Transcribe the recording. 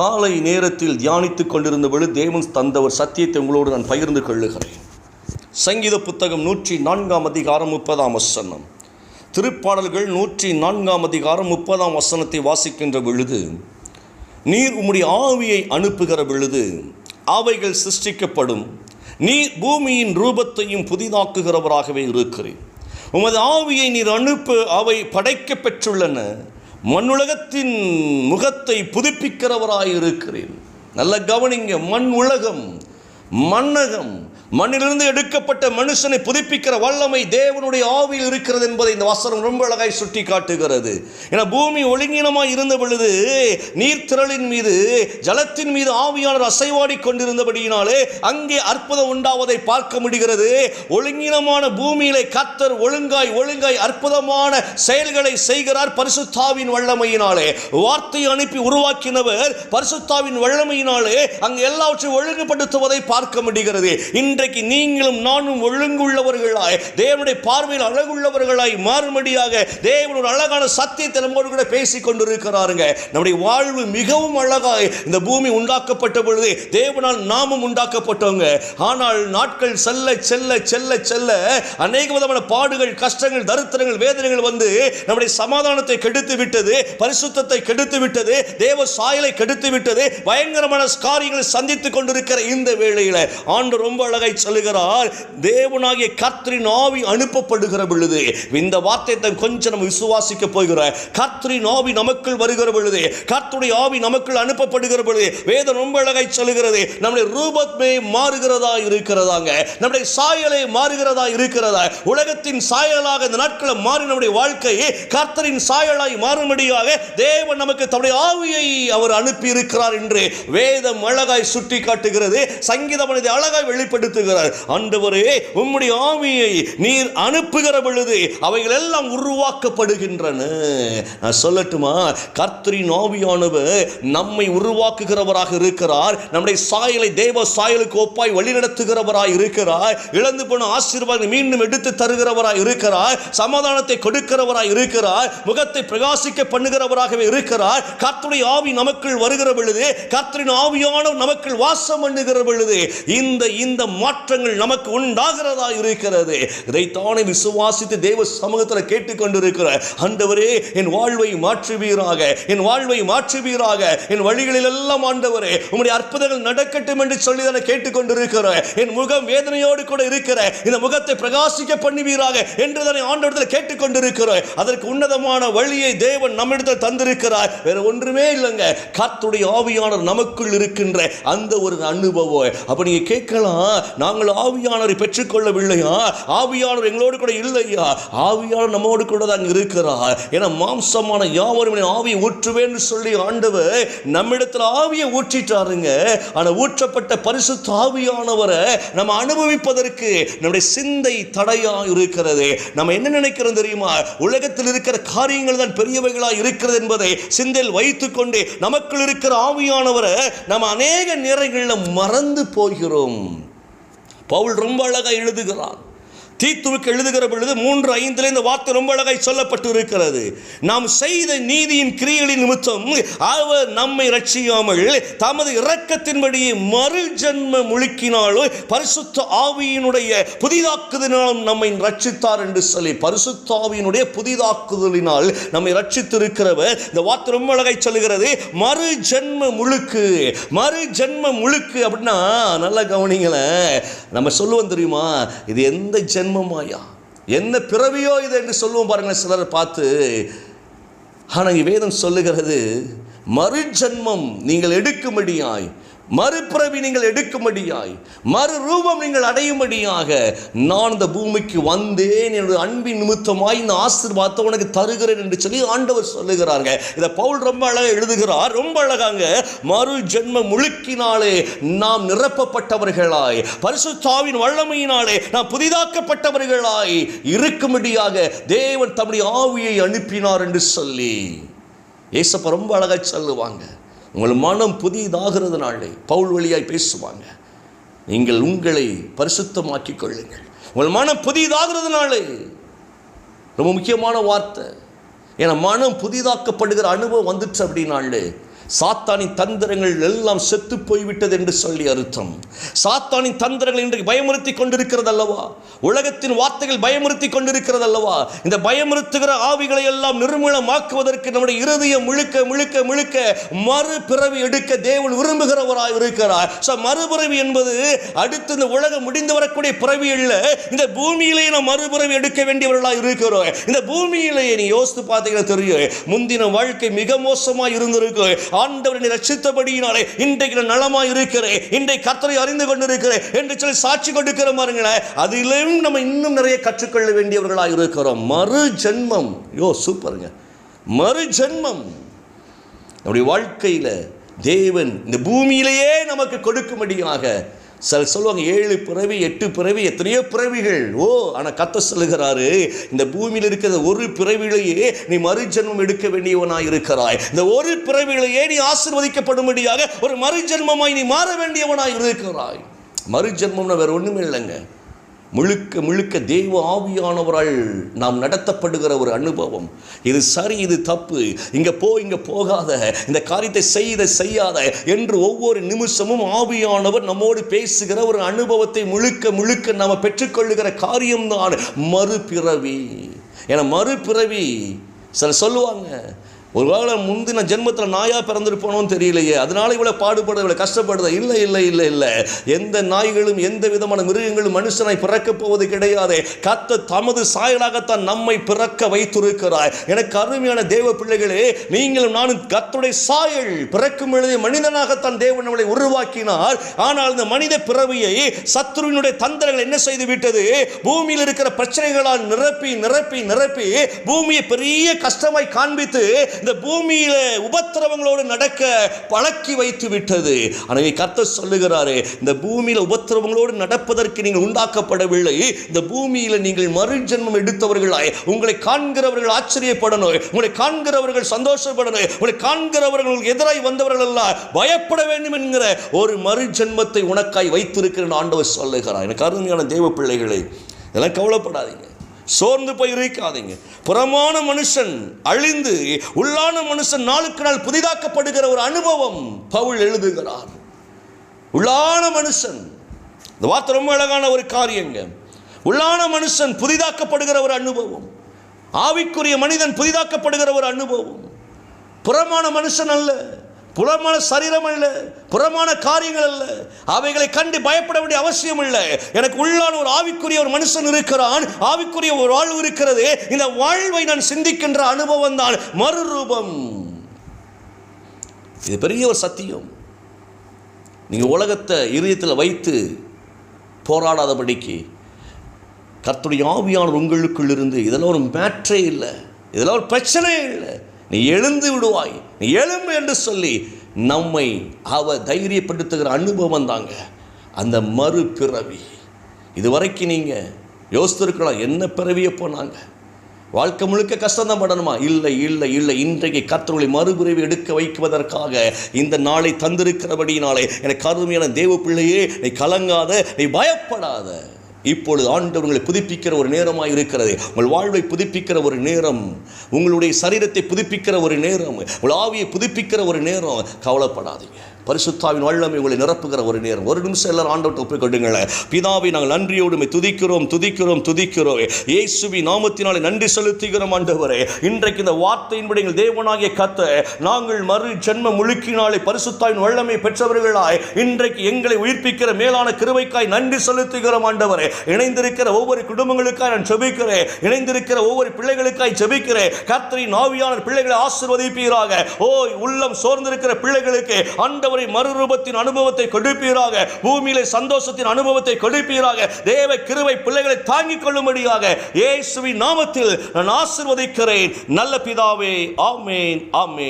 காலை நேரத்தில் தியானித்துக் கொண்டிருந்த பொழுது தேவன் தந்த ஒரு சத்தியத்தை உங்களோடு நான் பகிர்ந்து கொள்ளுகிறேன். சங்கீத புத்தகம் நூற்றி நான்காம் அதிகாரம் முப்பதாம் வசனம். திருப்பாடல்கள் நூற்றி நான்காம் அதிகாரம் முப்பதாம் வசனத்தை வாசிக்கின்ற பொழுது நீர் உம்முடைய ஆவியை அனுப்புகிற பொழுது அவைகள் சிருஷ்டிக்கப்படும். நீர் பூமியின் ரூபத்தையும் புதிதாக்குகிறவராகவே இருக்கிறேன் உமது ஆவியை நீர் அனுப்பு அவை படைக்கப் பெற்றுள்ளன மண்ணுலகத்தின் முகத்தை புதுப்பிக்கிறவராயிருக்கிறேன். நல்ல கவனிங்க மண் உலகம் மண்ணகம் மண்ணிலிருந்து எடுக்கப்பட்ட மனுஷனை புதுப்பிக்கிற வல்லமை தேவனுடைய ஆவியில் இருக்கிறது என்பதை இந்த வசனம் ரொம்ப அழகாய் சுட்டி காட்டுகிறது ஏன்னா பூமி ஒழுங்கினமாய் இருந்த பொழுது நீர்த்திரளின் மீது ஜலத்தின் மீது ஆவியாளர் அசைவாடி கொண்டிருந்தபடியினாலே அங்கே அற்புதம் உண்டாவதை பார்க்க முடிகிறது. ஒழுங்கீனமான பூமியிலே கத்தர் ஒழுங்காய் ஒழுங்காய் அற்புதமான செயல்களை செய்கிறார் பரிசுத்தாவின் வல்லமையினாலே. வார்த்தை அனுப்பி உருவாக்கினவர் பரிசுத்தாவின் வல்லமையினாலே அங்கு எல்லாவற்றையும் ஒழுங்குபடுத்துவதை பார்க்க முடிகிறது. இன்றைக்கு நீங்களும் நானும் ஒழுங்குள்ளவர்களாய் தேவனுடைய பார்வையில் அழகுள்ளவர்களாய் மாறும்படியாக தேவன் ஒரு அழகான சத்தியத்தை நம்மோடு கூட பேசிக் கொண்டிருக்கிறாருங்க. நம்முடைய வாழ்வு மிகவும் அழகாய் இந்த பூமி உண்டாக்கப்பட்ட பொழுது தேவனால் நாமும் உண்டாக்கப்பட்டவங்க ஆனால் நாட்கள் செல்ல செல்ல செல்ல செல்ல அநேக விதமான பாடுகள் கஷ்டங்கள் தரித்திரங்கள் வேதனைகள் வந்து நம்முடைய சமாதானத்தை கெடுத்து விட்டது பரிசுத்தத்தை கெடுத்து விட்டது தேவ சாயலை கெடுத்து விட்டது பயங்கரமான காரியங்களை சந்தித்துக் கொண்டிருக்கிற இந்த வேளையில ஆண்டு ரொம்ப அழகாய் சொல்லுகிறார். தேவனாகிய கர்த்தரின் ஆவி அனுப்பப்படுகிற பொழுது இந்த வார்த்தை வார்த்தையை கொஞ்சம் நம்ம விசுவாசிக்க போகிறோம் கர்த்தரின் ஆவி நமக்குள் வருகிற பொழுது கர்த்தருடைய ஆவி நமக்குள் அனுப்பப்படுகிற பொழுது வேதம் ரொம்ப அழகாய் சொல்லுகிறது. நம்முடைய ரூபத்மே மாறுகிறதா இருக்கிறதாங்க. நம்முடைய சாயலை மாறுகிறதா இருக்கிறதா. உலகத்தின் சாயலாக இந்த நாட்களை மாறி நம்முடைய வாழ்க்கையை கர்த்தரின் சாயலாய் மாறும்படியாக தேவன் நமக்கு தம்முடைய ஆவியை அவர் அனுப்பி இருக்கிறார் என்று வேதம் அழகாய் சுட்டி காட்டுகிறது சங்கீதம் இதை அழகாய் வெளிப்படுத்துகிறார் ஆண்டவரே உம்முடைய ஆவியை நீர் அனுப்புகிற பொழுது அவைகள் எல்லாம் உருவாக்கப்படுகின்றன. நான் சொல்லட்டுமா? கர்த்தரின் ஆவியானவர் நம்மை உருவாக்குகிறவராக இருக்கிறார். நம்முடைய சாயலை தேவ சாயலுக்கு ஒப்பாய் வழிநடத்துகிறவராய் இருக்கிறார். இழந்து போன ஆசீர்வாதம் மீண்டும் எடுத்து தருகிறவராய் இருக்கிறார். சமாதானத்தை கொடுக்கிறவராய் இருக்கிறார். முகத்தை பிரகாசிக்க பண்ணுகிறவராகவே இருக்கிறார். கர்த்தருடைய ஆவி நமக்குள் வருகிற பொழுது கர்த்தரின் ஆவியானவர் நமக்குள் வாசம் பண்ணுகிற பொழுது இந்த இந்த மாற்றங்கள் நமக்கு உண்டாகிறதா இருக்கிறது. இதைத்தானே விசுவாசித்து தேவ சமூகத்தில் கேட்டுக்கொண்டிருக்கிற. ஆண்டவரே என் வாழ்வை மாற்றுவீராக. என் வாழ்வை மாற்றுவீராக. என் வழிகளில் எல்லாம் ஆண்டவரே உங்களுடைய அற்புதங்கள் நடக்கட்டும் என்று சொல்லி தானே கேட்டுக்கொண்டிருக்கிற. என் முகம் வேதனையோடு கூட இருக்கிற. இந்த முகத்தை பிரகாசிக்க பண்ணுவீராக என்று தானே ஆண்டவரத்தில் கேட்டுக்கொண்டிருக்கிறோம் அதற்கு உன்னதமான வழியை தேவன் நம்மிடத்தில் தந்திருக்கிறார். வேற ஒன்றுமே இல்லைங்க. கத்துடைய ஆவியானவர் நமக்குள் இருக்கின்ற அந்த ஒரு அனுபவம். அப்படி நீங்க கேட்கலாம் நாங்கள் ஆவியானவரை பெற்றுக்கொள்ளவில்லையா? ஆவியானவர் எங்களோடு கூட இல்லையா? ஆவியானவர் நம்மோடு கூட தான் இருக்கிறார். ஏன்னா மாம்சமான யாவரும் ஆவியை ஊற்றுவேன்னு சொல்லி ஆண்டவர் நம்மிடத்தில் ஆவியை ஊற்றிட்டாருங்க. ஆனால் ஊற்றப்பட்ட பரிசுத்த ஆவியானவரை நம்ம அனுபவிப்பதற்கு நம்முடைய சிந்தை தடையா இருக்கிறது. நம்ம என்ன நினைக்கிறோம் தெரியுமா? உலகத்தில் இருக்கிற காரியங்கள் தான் பெரியவைகளாக இருக்கிறது என்பதை சிந்தையில் வைத்துக்கொண்டு நமக்குள் இருக்கிற ஆவியானவரை நம்ம அநேக நேரங்களில் மறந்து போகிறோம். பவுல் ரொம்ப அழகாக எழுதுகிறான். தீத்துவுக்கு எழுதுகிற பொழுது மூன்று ஐந்தில் இந்த வார்த்தை ரொம்ப அழகாய் சொல்லப்பட்டு இருக்கிறது நாம் செய்த நீதியின் கிரியலின் நிமித்தம் அவர் நம்மை ரட்சியாமல் தமது இரக்கத்தின்படியே மறு ஜென்ம முழுக்கினாலோ பரிசுத்த ஆவியினுடைய புதிதாக்குதலினாலும் நம்மை ரட்சித்தார் என்று சொல்லி பரிசுத்த ஆவியினுடைய புதிதாக்குதலினால் நம்மை ரட்சித்திருக்கிறவர் இந்த வார்த்தை ரொம்ப அழகாய் சொல்லுகிறது. மறு ஜென்ம முழுக்கு மறு ஜென்ம முழுக்கு அப்படின்னா நல்லா கவனிங்களேன். நம்ம சொல்லுவோம் தெரியுமா? இது எந்த ஜென்மமாயா என்ன பிறவியோ இது என்று சொல்லுவோம் பாருங்கள் சிலர் பார்த்து ஆனால் இங்கே வேதம் சொல்லுகிறது மறு ஜென்மம் நீங்கள் எடுக்கும்படியாய் மறுபிறவி நீங்கள் எடுக்கும்படியாய் மறு ரூபம் நீங்கள் அடையும்படியாக நான் இந்த பூமிக்கு வந்தேன் என்னுடைய அன்பின் நிமித்தமாய் இந்த ஆசீர்வாதத்தை உனக்கு தருகிறேன் என்று சொல்லி ஆண்டவர் சொல்லுகிறாங்க இதை பவுல் ரொம்ப அழகாக எழுதுகிறார். ரொம்ப அழகாங்க. மறு ஜென்ம முழுக்கினாலே நாம் நிரப்பப்பட்டவர்களாய் பரிசுத்தாவின் வல்லமையினாலே நாம் புதிதாக்கப்பட்டவர்களாய் இருக்கும்படியாக தேவன் தம்முடைய ஆவியை அனுப்பினார் என்று சொல்லி. ஏசப்ப ரொம்ப அழகாக சொல்லுவாங்க. உங்கள் மனம் புதியதாகிறதுனாலே பவுல் வழியாய் பேசுவாங்க. நீங்கள் உங்களை பரிசுத்தமாக்கி கொள்ளுங்கள். உங்கள் மனம் புதியதாகிறதுனாலே ரொம்ப முக்கியமான வார்த்தை. ஏன்னா மனம் புதிதாக்கப்படுகிற அனுபவம் வந்துச்சு அப்படின்னாலே சாத்தானின் தந்திரங்கள் எல்லாம் செத்து போய்விட்டது என்று சொல்லி அர்த்தம். சாத்தானின் தந்திரங்கள் இன்றைக்கு பயமுறுத்தி கொண்டிருக்கிறது அல்லவா உலகத்தின் வார்த்தைகள் பயமுறுத்தி கொண்டிருக்கிறது அல்லவா இந்த பயமுறுத்துகிற ஆவிகளை எல்லாம் நிர்மூலமாக்குவதற்கு நம்முடைய இருதயம் முழுக்க முழுக்க முழுக்க மறுபிறவி எடுக்க தேவன் விரும்புகிறவராய் இருக்கிறார். ஸோ மறுபிறவி என்பது அடுத்து இந்த உலகம் முடிந்து வரக்கூடிய பிறவி இல்லை இந்த பூமியிலேயே நாம் மறுபிறவி எடுக்க வேண்டியவர்களாக இருக்கிறோம். இந்த பூமியிலேயே நீ யோசித்து பார்த்தீங்கன்னா தெரியும். முந்தின வாழ்க்கை மிக மோசமாக இருந்திருக்கு ஆண்டவரை ரசித்தபடியினாலே இன்றைக்கு நான் நலமாக இருக்கிறேன் இன்றைக்கு கத்தரை அறிந்து கொண்டிருக்கிறேன் என்று சொல்லி சாட்சி கொடுக்கிற பாருங்களேன் அதிலும் நம்ம இன்னும் நிறைய கற்றுக்கொள்ள வேண்டியவர்களாக இருக்கிறோம். மறு ஜென்மம் யோ சூப்பருங்க. மறு ஜென்மம். நம்முடைய வாழ்க்கையில் தேவன் இந்த பூமியிலேயே நமக்கு கொடுக்கும்படியாக சில சொல்லுவாங்க ஏழு பிறவி எட்டு பிறவி எத்தனையோ பிறவிகள். ஓ ஆனால் கத்த சொல்லுகிறாரு இந்த பூமியில் இருக்கிற ஒரு பிறவிலேயே நீ மறுஜென்மம் எடுக்க வேண்டியவனாய் இருக்கிறாய். இந்த ஒரு பிறவிலேயே நீ ஆசிர்வதிக்கப்படும்படியாக ஒரு மறுஜென்மமாய் நீ மாற வேண்டியவனாய் இருக்கிறாய். மறுஜென்மம்னா வேற ஒன்றுமே இல்லைங்க. முழுக்க முழுக்க தெய்வ ஆவியானவரால் நாம் நடத்தப்படுகிற ஒரு அனுபவம். இது சரி இது தப்பு. இங்கே போ இங்கே போகாத. இந்த காரியத்தை செய் இதை செய்யாத என்று ஒவ்வொரு நிமிஷமும் ஆவியானவர் நம்மோடு பேசுகிற ஒரு அனுபவத்தை முழுக்க முழுக்க நாம் பெற்றுக்கொள்ளுகிற காரியம்தான் மறுபிறவி. என மறுபிறவி சில சொல்லுவாங்க ஒருவேளை முந்தின ஜென்மத்தில் நாயாக பிறந்திருப்பானோன்னு தெரியலையே. அதனால இவ்வளோ பாடுபடுறது இவ்வளோ கஷ்டப்படுறது. இல்லை இல்லை இல்லை இல்லை. எந்த நாய்களும் எந்த விதமான மிருகங்களும் மனுஷனை பிறக்கப் போவது கிடையாது. கத்த தமது சாயலாகத்தான் நம்மை பிறக்க வைத்திருக்கிறார். எனக்கு அருமையான தேவ பிள்ளைகளே நீங்களும் நானும் கத்துடைய சாயல் பிறக்கும் பொழுது மனிதனாகத்தான் தேவன் நம்மளை உருவாக்கினார். ஆனால் இந்த மனித பிறவியை சத்ருவினுடைய தந்திரங்கள் என்ன செய்து விட்டது? பூமியில் இருக்கிற பிரச்சனைகளால் நிரப்பி நிரப்பி நிரப்பி பூமியை பெரிய கஷ்டமாய் காண்பித்து இந்த பூமியில உபத்திரவங்களோடு நடக்க பழக்கி வைத்து விட்டது. எனவே கர்த்தர் சொல்லுகிறாரு இந்த பூமியில உபத்திரவங்களோடு நடப்பதற்கு நீங்கள் உண்டாக்கப்படவில்லை. இந்த பூமியில நீங்கள் மறுஜென்மம் எடுத்தவர்களாய் உங்களை காண்கிறவர்கள் ஆச்சரியப்படணும் உங்களை காண்கிறவர்கள் சந்தோஷப்படணும் உங்களை காண்கிறவர்கள் எதிராய் வந்தவர்கள் எல்லாம் பயப்பட வேண்டும் என்கிற ஒரு மறுஜென்மத்தை உனக்காய் வைத்திருக்கிற ஆண்டவர் சொல்லுகிறார். எனக்கு அருமையான தேவ பிள்ளைகளே இதெல்லாம் கவலைப்படாதீங்க. சோர்ந்து போய் இருக்காதீங்க புறமான மனுஷன் அழிந்து உள்ளான மனுஷன் நாளுக்கு நாள் புதிதாக்கப்படுகிற ஒரு அனுபவம் பவுல் எழுதுகிறார். உள்ளான மனுஷன் இந்த வார்த்தை ரொம்ப அழகான ஒரு காரியங்க. உள்ளான மனுஷன் புதிதாக்கப்படுகிற ஒரு அனுபவம். ஆவிக்குரிய மனிதன் புதிதாக்கப்படுகிற ஒரு அனுபவம். புறமான மனுஷன் அல்ல. புறமான சரீரம் அல்ல புறமான காரியங்கள் அல்ல. அவைகளை கண்டு பயப்பட வேண்டிய அவசியம் இல்லை. எனக்கு உள்ளான ஒரு ஆவிக்குரிய ஒரு மனுஷன் இருக்கிறான் ஆவிக்குரிய ஒரு வாழ்வு இருக்கிறது. இந்த வாழ்வை நான் சிந்திக்கின்ற அனுபவம் தான் மறுரூபம். இது பெரிய ஒரு சத்தியம். நீங்கள் உலகத்தை இதயத்தில் வைத்து போராடாதபடிக்கு கர்த்துடைய ஆவியானவர் உங்களுக்குள் இருந்து இதெல்லாம் ஒரு மேற்றே இல்லை. இதெல்லாம் ஒரு பிரச்சனையே இல்லை. நீ எழுந்து விடுவாய். நீ எழும்பு என்று சொல்லி நம்மை அவ தைரியப்படுத்துகிற அனுபவம் தாங்க. அந்த மறுபிறவி இதுவரைக்கும் நீங்கள் யோசித்திருக்கலாம் என்ன பிறவியை போனாங்க வாழ்க்கை முழுக்க கஷ்டம்தான் படணுமா? இல்லை இல்லை இல்லை. இன்றைக்கு கர்த்தர்களை மறுபிறவி எடுக்க வைக்குவதற்காக இந்த நாளை தந்திருக்கிறபடினாலே எனக்கு அருமையான தேவ பிள்ளையே நீ கலங்காத நீ பயப்படாத. இப்பொழுது ஆண்டவர் உங்களை புதுப்பிக்கிற ஒரு நேரமாக இருக்கிறது. உங்கள் வாழ்வை புதுப்பிக்கிற ஒரு நேரம். உங்களுடைய சரீரத்தை புதுப்பிக்கிற ஒரு நேரம். உங்கள் ஆவியை புதுப்பிக்கிற ஒரு நேரம். கவலைப்படாதீங்க. பரிசுத்தாவின் வல்லமை உங்களை நிரப்புகிற ஒரு நேரம். ஒரு நிமிஷம் எல்லாரும் ஆண்டவர்கிட்ட ஒப்புக் கொண்டுங்களேன் பிதாவை நாங்கள் நன்றியோடுமை துதிக்கிறோம் துதிக்கிறோம் துதிக்கிறோம். இயேசுவி நாமத்தினாலே நன்றி செலுத்துகிறோம் ஆண்டவரே. இன்றைக்கு இந்த வார்த்தையின்படி எங்கள் தேவனாகிய கத்த நாங்கள் மறு ஜென்ம முழுக்கினாலே பரிசுத்தாவின் வல்லமை பெற்றவர்களாய் இன்றைக்கு எங்களை உயிர்ப்பிக்கிற மேலான கிருவைக்காய் நன்றி செலுத்துகிறோம் ஆண்டவரே. இணைந்திருக்கிற ஒவ்வொரு குடும்பங்களுக்காய் நான் செபிக்கிறேன் இணைந்திருக்கிற ஒவ்வொரு பிள்ளைகளுக்காய் செபிக்கிறேன் கர்த்தரின் ஆவியான பிள்ளைகளை ஆசிர்வதிப்பீராக. ஓ உள்ளம் சோர்ந்திருக்கிற பிள்ளைகளுக்கு ஆண்டவரை மறுரூபத்தின் அனுபவத்தை கொடுப்பீராக. பூமியிலே சந்தோஷத்தின் அனுபவத்தை கொடுப்பீராக. தேவ கிருவை பிள்ளைகளை தாங்கிக் கொள்ளும்படியாக இயேசுவின் நாமத்தில் நான் ஆசிர்வதிக்கிறேன். நல்ல பிதாவே ஆமேன் ஆமேன்.